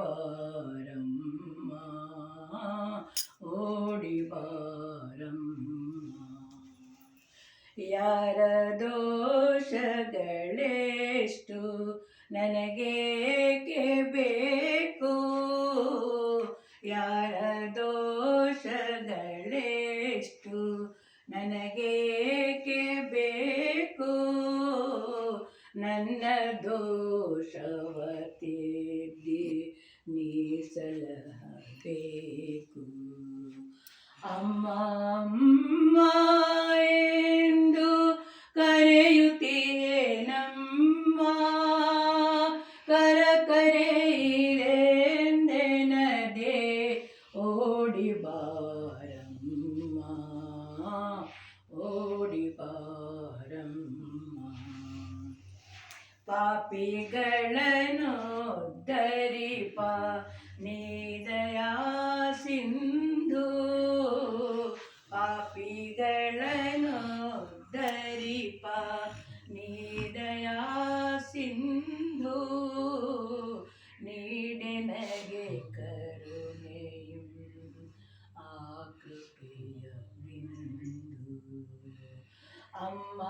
ಬಾರಮ್ಮ ಓಡಿ ಬಾರಮ್ಮ ಯಾರ ದೋಷಗಳೆಷ್ಟು ನನಗೆ ಬೇಕು ಯಾರ ದೋಷಗಳೆಷ್ಟು ನನಗೆ ಬೇಕು ನನ್ನ ದೋಷವ ತಿದ್ದಿ ನೀ ಸಲಹಬೇಕು. ಅಮ್ಮ. പാപികളനുദ്ധരിപ്പ നീതയാ സിന്ധു പാപികളനുദ്ധരിപ്പ നീതയാ സിന്ധു നീടിനകെ കരുണയും ആകൃതിയ ബിന്ദു അമ്മ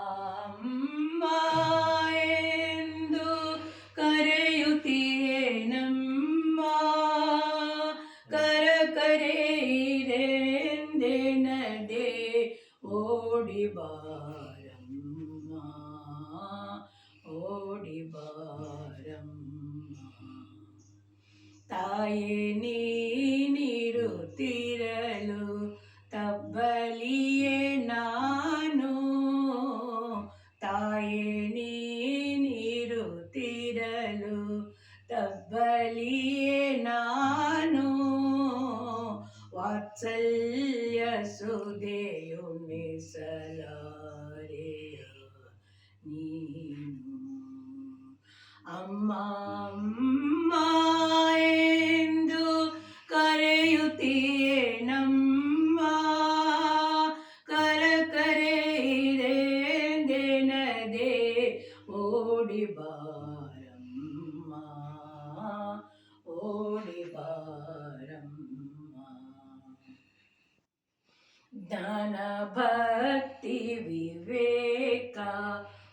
ಓಡಿ ಬಾರಮ್ಮ ಓಡಿ ಬಾರಮ್ಮ ತಾಯೇ ನೀನಿರುತ್ತಿರಲು ತಬ್ಬಲಿಯೇ ನಾನು ತಾಯೇ ನೀನಿರುತ್ತಿರಲು ತಬ್ಬಲಿಯೇ ನಾನು ವಾತ್ಸಲ್ಯ ಸುದೆಯು ಮಿಸಲಾರೆಯ ನೀನು. ಅಮ್ಮ ಅಮ್ಮ ಎಂದು ಕರೆಯುತ್ತೀಯೇ ನಮ್ಮ ಕರ ಕರೆಯಿರೆಂದೆನದೆ ಓಡಿ ಬಾರಮ್ಮ ಜ್ಞಾನ ಭಕ್ತಿ ವಿವೇಕ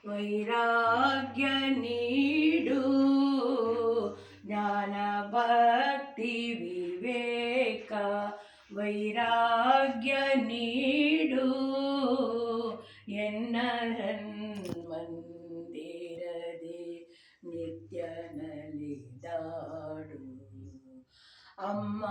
ವೈರಾಗ್ಯ ನೀಡು ಜ್ಞಾನ ಭಕ್ತಿ ವಿವೇಕ ವೈರಾಗ್ಯ ನೀಡು ಎನ್ನ ಮಂದಿರದೆ ನಿತ್ಯ ನಲಿದಾಡು ಅಮ್ಮ ಅಮ್ಮ